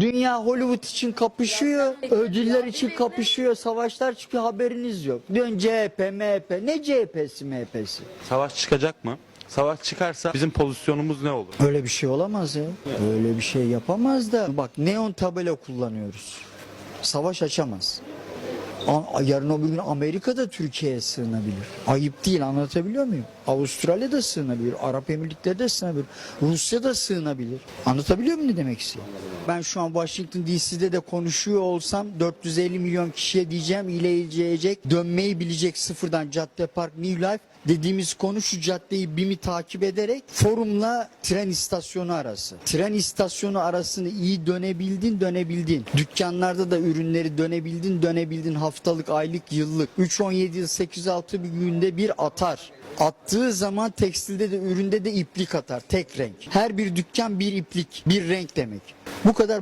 Dünya Hollywood için kapışıyor, ödüller için kapışıyor, savaşlar çıkıyor haberiniz yok. Dön CHP, MHP. Ne CHP'si, MHP'si? Savaş çıkacak mı? Savaş çıkarsa bizim pozisyonumuz ne olur? Öyle bir şey olamaz ya. Öyle bir şey yapamaz da. Bak neon tabela kullanıyoruz. Savaş açamaz. Yarın öbür gün Amerika da Türkiye'ye sığınabilir. Ayıp değil anlatabiliyor muyum? Avustralya da sığınabilir, Arap Emirlikleri de sığınabilir, Rusya da sığınabilir. Anlatabiliyor muyum ne demek istiyorum? Ben şu an Washington DC'de de konuşuyor olsam 450 milyon kişiye diyeceğim iyileşecek, dönmeyi bilecek sıfırdan Cadde Park New Life dediğimiz konu şu caddeyi BİM'i takip ederek forumla tren istasyonu arası. Tren istasyonu arasını iyi dönebildin dönebildin. Dükkanlarda da ürünleri dönebildin dönebildin haftalık aylık yıllık. 3-17 yıl 8-6 bir günde bir atar. Attığı zaman tekstilde de üründe de iplik atar tek renk. Her bir dükkan bir iplik bir renk demek. Bu kadar